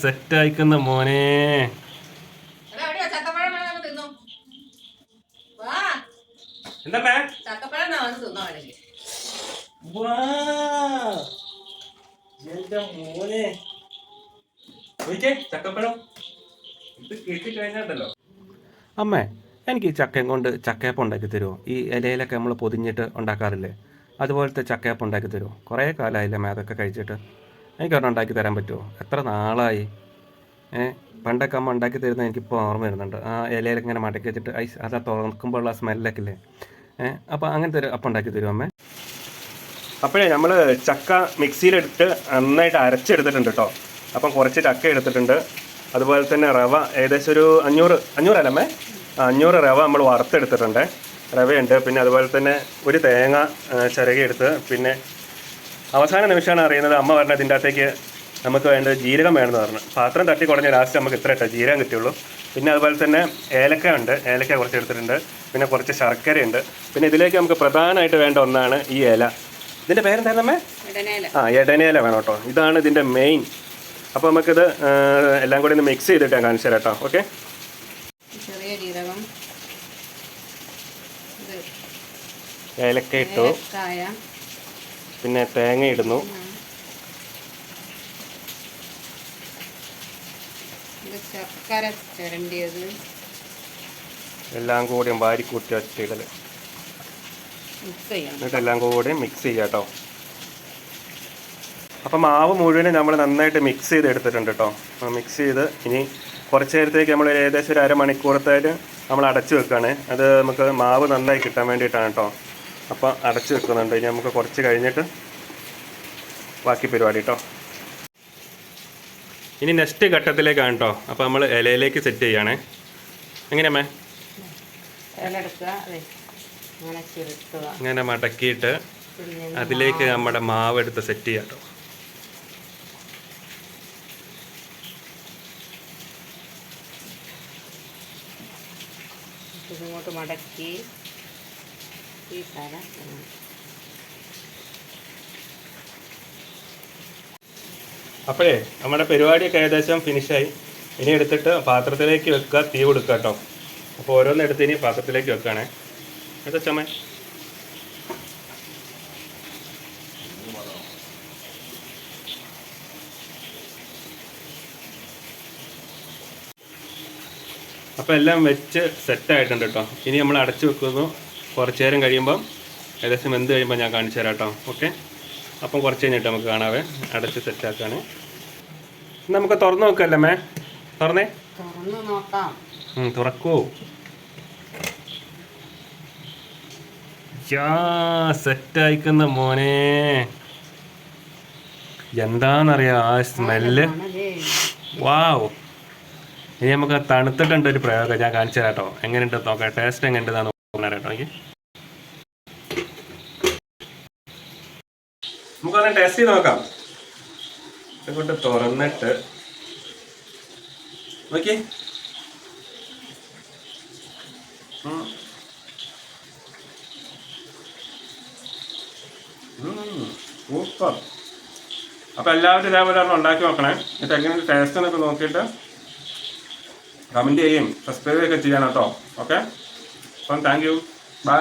Set അയക്കുന്ന മോനെ? ചക്കപ്പഴം മോനെ. ഇത് കിട്ടിക്കഴിഞ്ഞാണ്ടല്ലോ അമ്മേ എനിക്ക് ഈ ചക്കയും കൊണ്ട് ചക്കയപ്പം ഉണ്ടാക്കി തരുമോ ഈ ഇലയിലൊക്കെ നമ്മൾ പൊതിഞ്ഞിട്ട് ഉണ്ടാക്കാറില്ലേ? അതുപോലത്തെ ചക്കയപ്പം ഉണ്ടാക്കി തരുമോ കുറേ കാലമായില്ലേ അമ്മ അതൊക്കെ കഴിച്ചിട്ട്. എനിക്കൊരെണ്ണം ഉണ്ടാക്കി തരാൻ പറ്റുമോ? എത്ര നാളായി? ഏ പണ്ടൊക്കെ അമ്മ ഉണ്ടാക്കി തരുന്നത് എനിക്കിപ്പോൾ ഓർമ്മ വരുന്നുണ്ട്. ആ ഇലയിലൊക്കെ ഇങ്ങനെ മടക്കി വെച്ചിട്ട് ഐസ് അതാ തുറക്കുമ്പോഴുള്ള സ്മെല്ലൊക്കെ ഇല്ലേ ഏ അപ്പോൾ അങ്ങനത്തെ ഒരു അപ്പം ഉണ്ടാക്കി തരുമോ അമ്മേ? അപ്പോഴേ നമ്മൾ ചക്ക മിക്സിയിലെടുത്ത് നന്നായിട്ട് അരച്ചെടുത്തിട്ടുണ്ട് കേട്ടോ അപ്പം കുറച്ച് ചക്ക എടുത്തിട്ടുണ്ട്. അതുപോലെ തന്നെ റവ ഏകദേശം ഒരു അഞ്ഞൂറ് ആ, അഞ്ഞൂറ് റവ നമ്മൾ വറുത്തെടുത്തിട്ടുണ്ട്. റവയുണ്ട്. പിന്നെ അതുപോലെ തന്നെ ഒരു തേങ്ങ ചിരകിയെടുത്ത് പിന്നെ അവസാന നിമിഷമാണ് അറിയുന്നത് അമ്മ പറഞ്ഞത് ഇതിന്റെ അകത്തേക്ക് നമുക്ക് വേണ്ടത് ജീരകം വേണമെന്ന് പറഞ്ഞു. പാത്രം തട്ടി കുടഞ്ഞ ലാസ്റ്റ് നമുക്ക് ഇത്ര ഇട്ട ജീരകം കിട്ടിയുള്ളൂ. പിന്നെ അതുപോലെ തന്നെ ഏലക്ക ഉണ്ട്. ഏലക്ക കുറച്ച് എടുത്തിട്ടുണ്ട്. പിന്നെ കുറച്ച് ശർക്കരയുണ്ട് പിന്നെ ഇതിലേക്ക് നമുക്ക് പ്രധാനമായിട്ട് വേണ്ട ഒന്നാണ് ഈ ഇല. ഇതിന്റെ പേരെന്തായിരുന്നമ്മേ. ആ ഇടനേല വേണം കേട്ടോ. ഇതാണ് ഇതിന്റെ മെയിൻ അപ്പോൾ നമുക്കിത് എല്ലാം കൂടി ഒന്ന് മിക്സ് ചെയ്തിട്ട് ഞാൻ കാണിച്ചു തരാം കേട്ടോ. ഓക്കെ ചെറിയ ജീരകം. ഏലക്ക ഇട്ടു. പിന്നെ തേങ്ങ ഇടുന്നു. ഇത് ശർക്കര ചിരണ്ടിയത്. എല്ലാം കൂടിയും വാരി കൂട്ടി ഒറ്റയിടൽ എന്നിട്ട് എല്ലാം കൂടി മിക്സ് ചെയ്യാം കേട്ടോ അപ്പം മാവ് മുഴുവനും നമ്മൾ നന്നായിട്ട് മിക്സ് ചെയ്ത് എടുത്തിട്ടുണ്ട് കേട്ടോ മിക്സ് ചെയ്ത് ഇനി കുറച്ച് നേരത്തേക്ക് നമ്മൾ ഏകദേശം ഒരു അരമണിക്കൂറത്തേക്ക് നമ്മൾ അടച്ചു വെക്കുകയാണ് അത് നമുക്ക് മാവ് നന്നായി കിട്ടാൻ വേണ്ടിയിട്ടാണ് കേട്ടോ അപ്പോൾ അടച്ചു വെക്കുന്നുണ്ട്. ഇനി നമുക്ക് കുറച്ച് കഴിഞ്ഞിട്ട് ബാക്കി പരിപാടി കേട്ടോ ഇനി നെക്സ്റ്റ് ഘട്ടത്തിലേക്കാണ് കേട്ടോ അപ്പോൾ നമ്മൾ ഇലയിലേക്ക് സെറ്റ് ചെയ്യണേ. എങ്ങനെയമ്മേ ഇങ്ങനെ മടക്കിയിട്ട് അതിലേക്ക് നമ്മുടെ മാവ് എടുത്ത് സെറ്റ് ചെയ്യാം കേട്ടോ ഇങ്ങോട്ട് മടക്കി. ഇങ്ങനെ. അപ്പോഴേ നമ്മുടെ പരിപാടിയൊക്കെ ഏകദേശം ഫിനിഷായി ഇനി എടുത്തിട്ട് പാത്രത്തിലേക്ക് വെക്കുക തീ കൊടുക്കുക കേട്ടോ. അപ്പോൾ ഓരോന്ന് എടുത്ത് ഇനി പാത്രത്തിലേക്ക് വെക്കുകയാണേ. എന്താ ചമ്മ അപ്പോൾ എല്ലാം വെച്ച് സെറ്റായിട്ടുണ്ട് കേട്ടോ. ഇനി നമ്മൾ അടച്ചു വെക്കുന്നു. കുറച്ച് നേരം കഴിയുമ്പം ഏകദേശം വെന്ത് കഴിയുമ്പോൾ ഞാൻ കാണിച്ചു തരാം കേട്ടോ. ഓക്കെ അപ്പം കുറച്ച് കഴിഞ്ഞിട്ട് നമുക്ക് കാണാവേ. അടച്ച് സെറ്റാക്കാണ് നമുക്ക് തുറന്നു നോക്കല്ലേ മേ തുറന്നേ? തുറക്കൂ. സെറ്റായിക്കുന്ന മോനെ. എന്താന്നറിയാ ആ സ്മെല്ല്? വാവ് ഇനി നമുക്ക് തണുത്തിട്ടുണ്ട് ഒരു പ്രയോഗം ഞാൻ കാണിച്ചു തരാം കേട്ടോ. എങ്ങനെയുണ്ട് നോക്കാം. ടേസ്റ്റ് എങ്ങനെയുണ്ടെന്ന് നോക്കണം കേട്ടോ എനിക്ക് നമുക്കൊന്ന് ടേസ്റ്റ് ചെയ്ത് നോക്കാം. ഇതുകൊണ്ട് തുറന്നിട്ട് നോക്കി സൂപ്പർ. അപ്പൊ എല്ലാവരും ഇതേപോലെ ഒന്ന് ഉണ്ടാക്കി നോക്കണേ. എന്നിട്ട് എങ്ങനെ ടേസ്റ്റ് എന്നൊക്കെ നോക്കിയിട്ട് കമന്റ് ചെയ്യും. സബ്സ്ക്രൈബ് ഒക്കെ ചെയ്യണം കേട്ടോ. ഓക്കെ അപ്പം താങ്ക് യു ബൈ